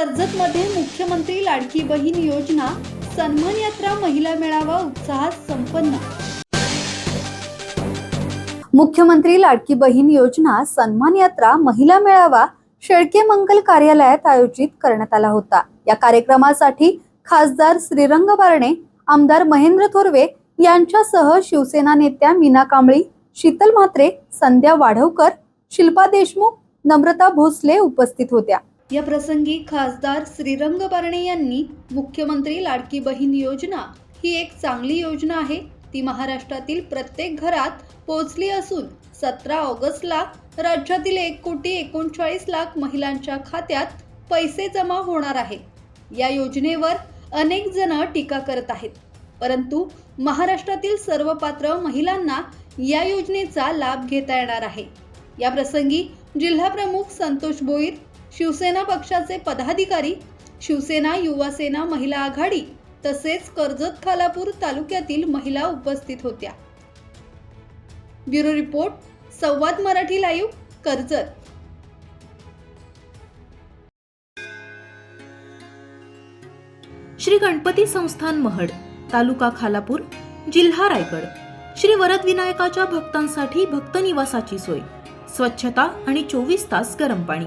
कर्जतमध्ये मुख्यमंत्री लाडकी बहीण योजना सन्मान यात्रा महिला मेळावा उत्साहात संपन्न. मुख्यमंत्री लाडकी बहीण योजना सन्मान यात्रा महिला मेळावा शेळके मंगल कार्यालयात आयोजित करण्यात आला होता. या कार्यक्रमासाठी खासदार श्रीरंग बारणे आमदार महेंद्र थोरवे यांच्यासह शिवसेना नेत्या मीना कांबळी शीतल म्हात्रे संध्या वाढवकर शिल्पा देशमुख नम्रता भोसले उपस्थित होत्या. या प्रसंगी खासदार श्रीरंग बारणे यांनी मुख्यमंत्री लाडकी बहीण योजना ही एक चांगली योजना आहे. ती महाराष्ट्रातील प्रत्येक घरात पोहोचली असून सतरा ऑगस्टला राज्यातील एक कोटी एकोणचाळीस लाख महिलांच्या खात्यात पैसे जमा होणार आहे. या योजनेवर अनेक जण टीका करत आहेत. परंतु महाराष्ट्रातील सर्व पात्र महिलांना या योजनेचा लाभ घेता येणार आहे. या प्रसंगी जिल्हाप्रमुख संतोष बोईर शिवसेना पक्षाचे पदाधिकारी शिवसेना युवासेना महिला आघाडी तसेच कर्जत खालापूर तालुक्यातील महिला उपस्थित होत्या. ब्युरो रिपोर्ट संवाद मराठी लाईव्ह कर्जत. श्री गणपती संस्थान महड तालुका खालापूर जिल्हा रायगड. श्री वरद विनायकाच्या भक्तांसाठी भक्त निवासाची सोय. स्वच्छता आणि चोवीस तास गरम पाणी.